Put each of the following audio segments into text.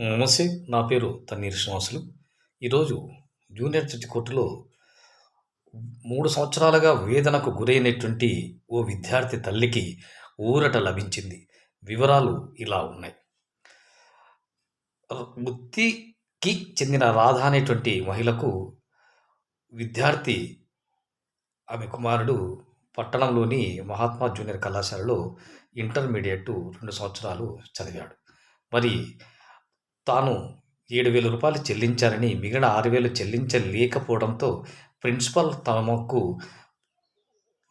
నమస్తే నా పేరు తన్నీర్ శ్రీనివాసులు. ఈరోజు జూనియర్ జడ్జి కోర్టులో మూడు సంవత్సరాలుగా వేదనకు గురైనటువంటి ఓ విద్యార్థి తల్లికి ఊరట లభించింది. వివరాలు ఇలా ఉన్నాయి. వృత్తికి చెందిన రాధ అనేటువంటి మహిళకు విద్యార్థి ఆమె కుమారుడు పట్టణంలోని మహాత్మా జూనియర్ కళాశాలలో ఇంటర్మీడియట్ రెండు సంవత్సరాలు చదివాడు. మరి తాను ఏడు వేల రూపాయలు చెల్లించాలని మిగిలిన ఆరు వేలు చెల్లించలేకపోవడంతో ప్రిన్సిపల్ తమకు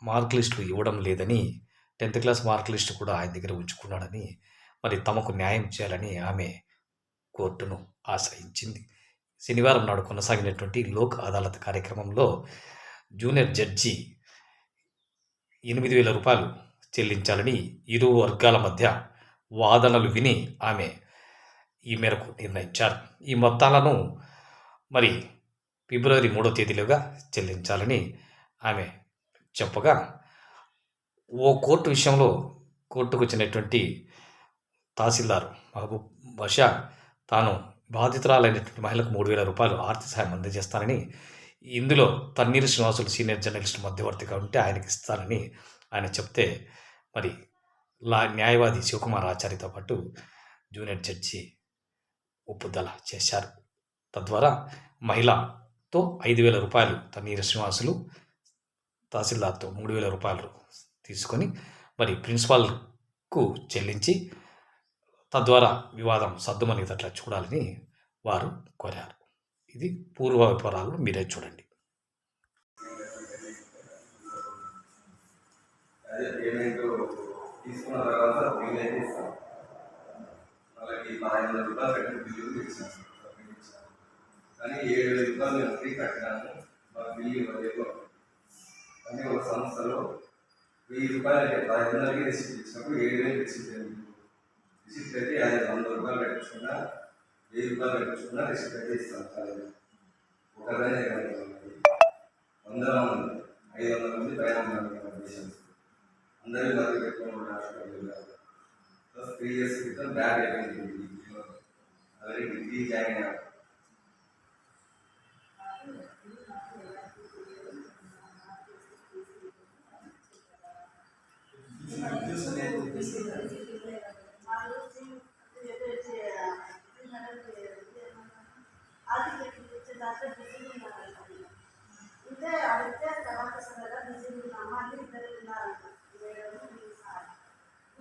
మార్క్ లిస్టు ఇవ్వడం లేదని టెన్త్ క్లాస్ మార్క్ లిస్టు కూడా ఆయన దగ్గర ఉంచుకున్నాడని మరి తమకు న్యాయం చేయాలని ఆమె కోర్టును ఆశ్రయించింది. శనివారం నాడు కొనసాగినటువంటి లోక్ అదాలత్ కార్యక్రమంలో జూనియర్ జడ్జి ఎనిమిది వేల రూపాయలు చెల్లించాలని ఇరు వర్గాల మధ్య వాదనలు విని ఆమె ఈ మేరకు నిర్ణయించారు. ఈ మొత్తాలను మరి ఫిబ్రవరి మూడో తేదీలోగా చెల్లించాలని ఆమె చెప్పగా ఓ కోర్టు విషయంలో కోర్టుకు వచ్చినటువంటి తహసీల్దార్ మహబూబ్ బషా తాను బాధితురాలైనటువంటి మహిళకు మూడు వేల రూపాయలు ఆర్థిక సహాయం అందజేస్తానని ఇందులో తన్నీరు శ్రీనివాసులు సీనియర్ జర్నలిస్ట్ మధ్యవర్తిగా ఉంటే ఆయనకి ఇస్తానని ఆయన చెప్తే మరి లా న్యాయవాది శివకుమార్ ఆచార్యతో పాటు జూనియర్ జడ్జి ఒప్పుదల చేశారు. తద్వారా మహిళతో ఐదు వేల రూపాయలు తన్నీర శ్రీనివాసులు తహసీల్దార్తో మూడు వేల రూపాయలు తీసుకొని మరి ప్రిన్సిపాల్కు చెల్లించి తద్వారా వివాదం సర్దుమనిగేటట్లా చూడాలని వారు కోరారు. ఇది పూర్వ వివరాలు మీరే చూడండి. అదే పేమెంట్ తీసుకున్న తర్వాత బిల్ అయితే ఇస్తాం. ఈ పదహైదు వందల రూపాయలు కట్టిన బిల్లు తెచ్చాను కానీ ఏడు వేల రూపాయలు నేను ఫ్రీ కట్టినాను మా బిల్లు ఇవ్వలేదు. కానీ ఒక సంస్థలో వెయ్యి రూపాయలు పదహైదు వందలకి రిసిప్ట్ ఇచ్చినప్పుడు ఏడు వేలు రిసిప్ట్ అయింది. రిసిప్ట్ అయితే ఐదు వందల రూపాయలు కట్టించుకున్నా వెయ్యి రూపాయలు కట్టించుకున్నా రిసిప్ట్ అయితే ఇస్తాను కాలేదు వందల మంది ఐదు వందల మంది పైన ఉన్నారు పేషెంట్స్ అందరూ మధ్య పెట్టుకోవడం హాస్పిటల్ ప్లస్ త్రీ ఇయర్స్ క్రితం బ్యాడ్ అయిపోయింది అలాగే డిగ్రీ జాయిన్ అయ్యాను ఇదే అడిగితే తర్వాత సరదా బిజీ ఉన్నాము అని ఇద్దరు ఉన్నారంట మేడం మీ సార్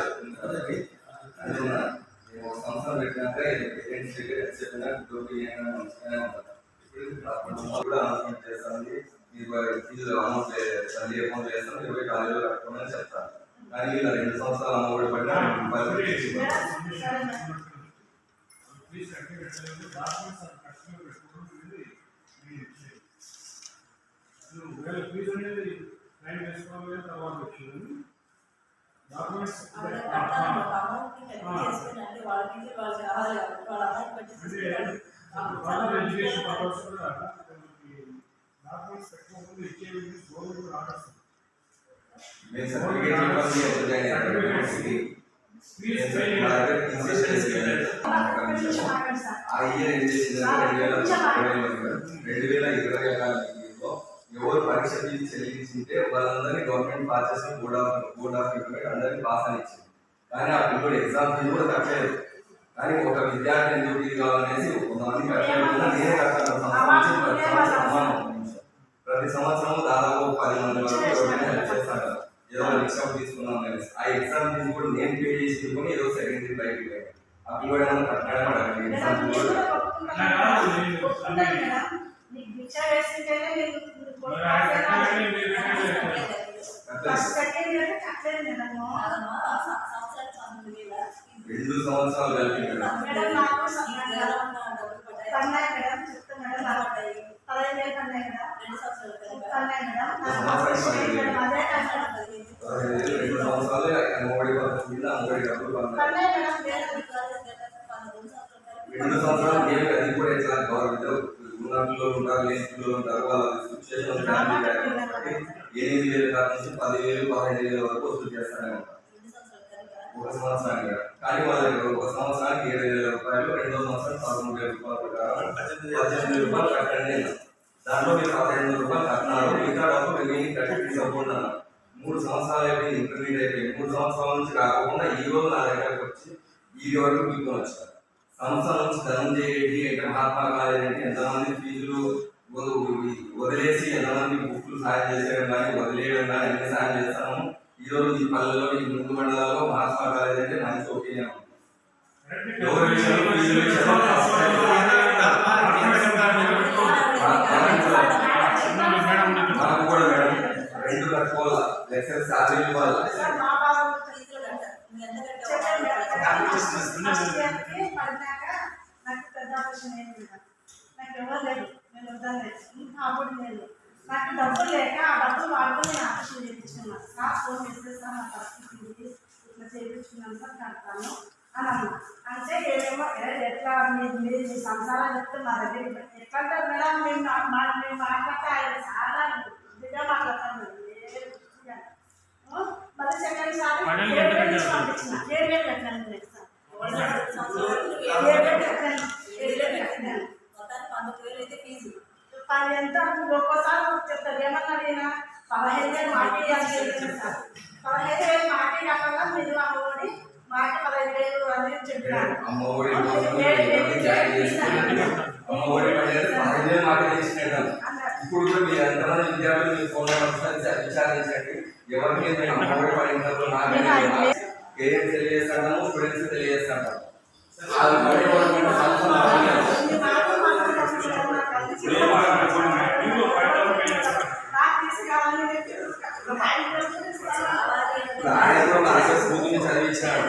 చెప్తున్నారు అది ఉన్నా. నేను ఒక సంస్థ పెట్టినాక పేరెంట్స్ చెప్పినా డబ్బు ఏమైనా మంచిగానే ఉంటుంది ఇప్పుడు కూడా అనౌన్స్మెంట్ చేస్తాను మీరు ఫీజు అమౌంట్ తల్లి అమౌంట్ చేస్తాను ఇరవై కాలేజీలో కట్టుకోమని చెప్తాను కానీ ఇలా రెండు సంవత్సరాలు అమౌంట్ పడినా డాక్యుమెంట్స్ అండ్ పెట్టుకోవడం అనేది మీ విషయం. అసలు ఒకవేళ ఫీజు అనేది నైన్ వేసుకోవాలి తర్వాత వచ్చింది డాక్యుమెంట్స్ అదే కట్టాలి ఒక అమౌంట్ కట్టి చేసుకుని వాళ్ళ ఫీజు వాళ్ళు కావాలి వాళ్ళ అమౌంట్ కట్టి అంటే ఫర్దర్ ఎడ్యుకేషన్ పర్పస్ కూడా మనకి డాక్యుమెంట్స్ పెట్టుకోకుండా ఇచ్చేవి గవర్నమెంట్ కూడా ఆర్డర్స్ నేను సర్టిఫికేట్ ఇవ్వాలి ఎప్పుడు జాయిన్ అయ్యాను ప్లీజ్ నా దగ్గర ఇన్సెషన్స్ లేదు. ఆ ఇయర్ ఏం చేసిందంటే రెండు వేల రెండు వేల ఇరవై నాలుగులో ఎవరు పరీక్ష ఫీజు చెల్లించింటే వాళ్ళందరినీ గవర్నమెంట్ పాస్ చేసి board of board of intermediate అందరినీ పాస్ అని ఇచ్చింది. కానీ ఆ పిల్లలు ఎగ్జామ్ ఫీజు కూడా కట్టలేదు. కానీ ఒక విద్యార్థి ఎందుకు ఫీజు కావాలనేసి కొంతమంది కట్టలేదు నేనే కట్టాను. రెండు సంవత్సరాలు కలిపి పిల్లలు ఉంటారు లేని పిల్లలు ఉంటారు వాళ్ళ సిచ్యువేషన్ ఫ్యామిలీ బ్యాక్గ్రౌండ్ బట్టి ఎనిమిది వేలు కాడ నుంచి పదివేలు పదహైదు వేల వరకు వసూలు చేస్తానే ఉంటారు? ఒక సంవత్సరానికి. కానీ వాళ్ళ దగ్గర ఒక సంవత్సరానికి ఏడు వేల రూపాయలు రెండో సంవత్సరం పదమూడు వేల రూపాయల ప్రకారం పద్దెనిమిది రూపాయలు కట్టండి. దాంట్లో మీరు పదహైదు రూపాయలు కట్టినారు మిగతా డబ్బు రిమైనింగ్ కట్టి తీసుకోకుండా. మూడు సంవత్సరాలు అయిపోయింది ఇంటర్మీడియట్ అయిపోయింది మూడు సంవత్సరాల నుంచి కాకుండా ఈ రోజు నా దగ్గరకు వచ్చి ఈ వరకు మీకు వచ్చారు సంవత్సరం నుంచి రెడ్డి ఇక్కడ మహాత్మా అంటే ఎంతమంది ఫీజులు వదిలేసి ఎంతమంది బుక్లు సాయం చేసేయడం కానీ వదిలేయడం కానీ అన్ని సాయం చేస్తాము ఈ రోజు ఈ పల్లెల్లో ఈ ముందు మండలాల్లో మహాత్మా కాలేజ్ అంటే మంచి ఒపీనియన్ ఎవరి విషయంలో మనకు కూడా మేడం రెండు కట్టుకోవాలా లెక్చర్ ఇవ్వాలి నాకు పెద్ద ఆపరేషన్ అయింది నాకు ఎవరు లేదు నేను వద్దలేదు అప్పుడు నేను నాకు డబ్బులు లేక ఆ డబ్బులు వాడుకొని నేను ఆపరేషన్ చేయించుకున్నాను నా ఫోన్ చేసేసా నా పరిస్థితి. ఇట్లా చేయించుకున్నాను సార్ కడతాను అని అన్నా. అంటే ఏమేమో "ఏ, ఎట్లా మీరు మీరు మీ సంసారం చెప్తే మా దగ్గర ఇవ్వండి." ఎట్లా అంటారు మేడం? మేము మేము మాట్లాడితే ఆయన చాలా ఇదిగా మాట్లాడతాను మళ్ళీ సెకండ్ సారి. పంపించిన ఏడు వేలు కట్టాను నేను సార్? రెండు సంవత్సరాలు ఏడు ఏడు వేలు కట్టాను ఏడు వేలు కట్టాను వేలు అయితే ఫీజు. పది ఎంత ఒక్కోసారి చెప్తారు ఏమన్నారు ఈయన పదహైదు వేలు మాటి పదహైదు వేలు మాటి కాకుండా మీరు అమ్మఒడి మాటి పదహైదు వేలు అని చెప్పినారు అమ్మ ఒడి కోసం ఇవన్నీ జాయిన్ చేసుకుని అమ్మ ఒడి పడేది పదహైదు వేలు మాట చేసినట్టు ఇప్పుడు కూడా మీరు ఎంతమంది విద్యార్థులు మీ ఫోన్ నెంబర్ విచారించండి ఎవరికి మేము అమ్మ ఒడి పడినప్పుడు నాకు ఏం తెలియజేస్తాము స్టూడెంట్స్ తెలియజేస్తాము అది పడే వాళ్ళకి సంవత్సరం పడలేదు. మీ మాట మాట్లాడాలి నాకు అందించి ఇంకో ఫైవ్ థౌసండ్ పే చేస్తారు. నాకు తీసుకురావాలని చెప్పి ఆయన కోసం ఇస్తాను. ఇప్పుడు ఆయన కూడా నా దగ్గర స్కూల్ని చదివించాడు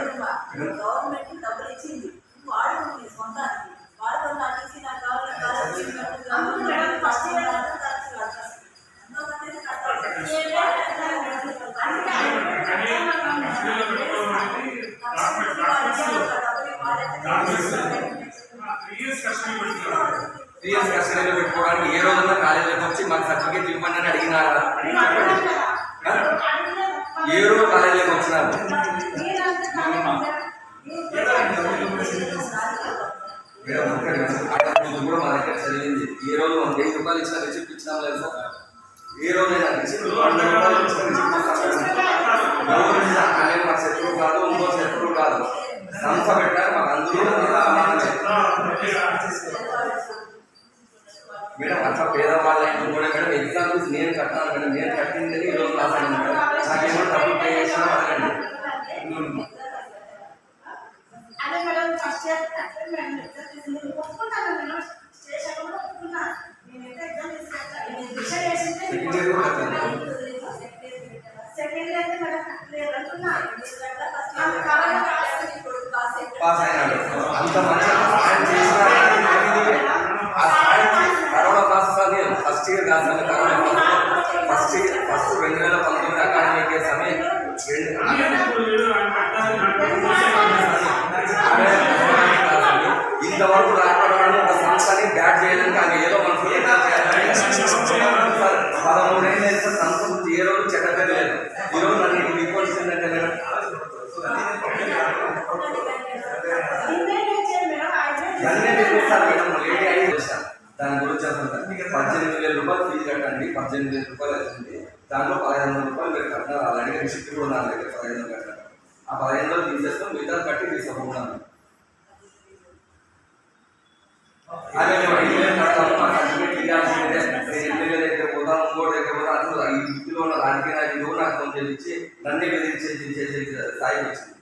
గవర్నమెంట్ డబ్బులు ఇచ్చింది వాడుకుంది సొంతానికి వాడుకుని నాకు ఇచ్చి నాకు కావాలి నాకు కావాలి అని చెప్పి అవును మేడం, ఫస్ట్ ఇయర్ దానికి కట్టాలి. అందుకని కట్టాలి. ఏ వేలు కట్టాలి మేడం? అందుకే ఆయన కానీ స్కూల్లో పెట్టుకోవాలంటే డాక్యుమెంట్ డాక్యుమెంట్స్ త్రీ ఇయర్స్ కష్టం పెట్టుకోవాలి త్రీ ఇయర్స్ కస్టడీలో రోజున కాలేజీకి వచ్చి మాకు సర్టిఫికేట్ ఇవ్వమని అడిగినారా నేను అడగను కదా. ఆ? అడిగిన ఏ రోజు కాలేజీకి వచ్చినారు కూడా మా దగ్గర చదివింది ఏ రోజు మనం వెయ్యి రూపాయలు ఇచ్చిన రిసిప్ట్ ఇచ్చినాం లేదు సార్ ఏ ఆయన మా శత్రువు కాదు ఇంకో శత్రువు కాదు సంస్థ పెట్టారు మాకు మేడం అట్లా పేదవాళ్ళ ఇంట్లో కూడా మేడం ఎగ్జాంపుల్స్ నేను కట్టాను మేడం. నేను కట్టింది ఈ రోజు పాస్ అయింది మేడం. నాకేమో డబ్బులు పే చేసినా అడగండి అదే మేడం ఫస్ట్ ఇంతవరకు రాకపోవడం ఒక సంస్థని బ్యాట్ చేయడానికి ఆమె ఏదో మన ప్రయత్నం చేయాలి. పదమూడేళ్ళు సంస్థ ఏ రోజు చెడ్డలేదు పేరు లేదు. ఈ రోజు నన్ను రిపోర్ట్ ఏంటంటే మేడం. మేడం. లేడీ అయ్యి దాని గురించి అసలు పద్దెనిమిది వేల రూపాయలు ఫీజు కట్టండి పద్దెనిమిది వేల రూపాయలు వచ్చింది దాంట్లో పదిహేను వందల రూపాయలు మీరు కట్టినారు అలాగే రిసిప్ట్ కూడా నా దగ్గర పదిహేను వందలు కట్టాను ఆ పదిహేను వందలు తీసేస్తాం మిగతా కట్టి తీసుకుంటున్నాను అదే మేము ఎమ్మెల్యే దగ్గర దగ్గర అసలు ఈ ఇంటిలో ఉన్న రాజకీయ నాయకులు నాకు కొంచెం ఇచ్చి నన్నే బెదిరించేసి స్థాయి వచ్చింది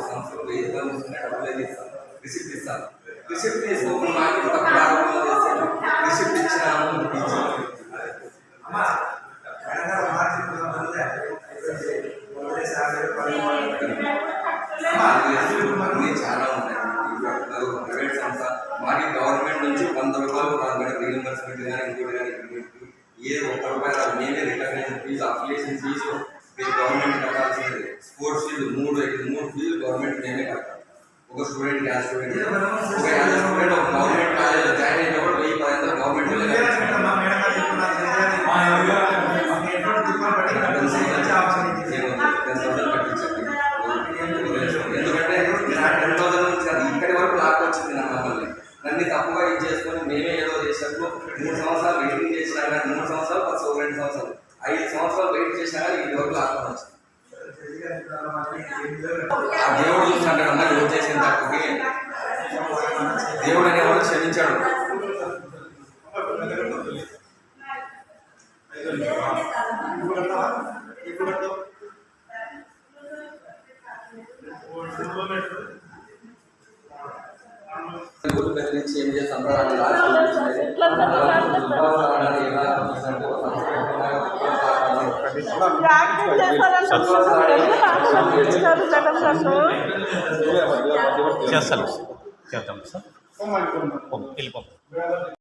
పట్టినాను కానీ ఒక సంవత్సరం వెయ్యి రూపాయలు వస్తుంటే డబ్బులు ఏది ఇస్తాను రిసిప్ట్ ఇస్తాను రిసిప్ట్ తీసుకోకుండా నాకు తక్కువ ఆరోపణలు చేస్తాను రిసిప్ట్ ఇచ్చినాము అన్నీ చాలా ఉన్నాయి ప్రైవేట్ సంస్థ మాకి గవర్నమెంట్ నుంచి వంద రూపాయలు రాదు మేడం రీఎంబర్స్మెంట్ కానీ ఇంకోటి కానీ ఇంకోటి ఏ ఒక్క రూపాయి రాదు మేమే రికగ్నైజేషన్ ఫీజు అప్లికేషన్ ఫీజు మీరు గవర్నమెంట్ కట్టాల్సింది స్పోర్ట్స్ ఫీజు మూడు ఇక్కడ మూడు ఫీజు గవర్నమెంట్ మేమే కట్టాలి ఒక స్టూడెంట్ యాజ్ స్టూడెంట్ ఒక యాజ్ స్టూడెంట్ ఒక గవర్నమెంట్ కాలేజ్ జాయిన్ అయినప్పుడు వెయ్యి పదిహేను గవర్నమెంట్ ఎందుకంటే టెన్ థౌసండ్ నుంచి అది ఇక్కడి వరకు లాక్ వచ్చింది నా మమ్మల్ని నన్ను తప్పుగా చేస్తాను. చేద్దాం సార్. వెళ్ళిపోతాం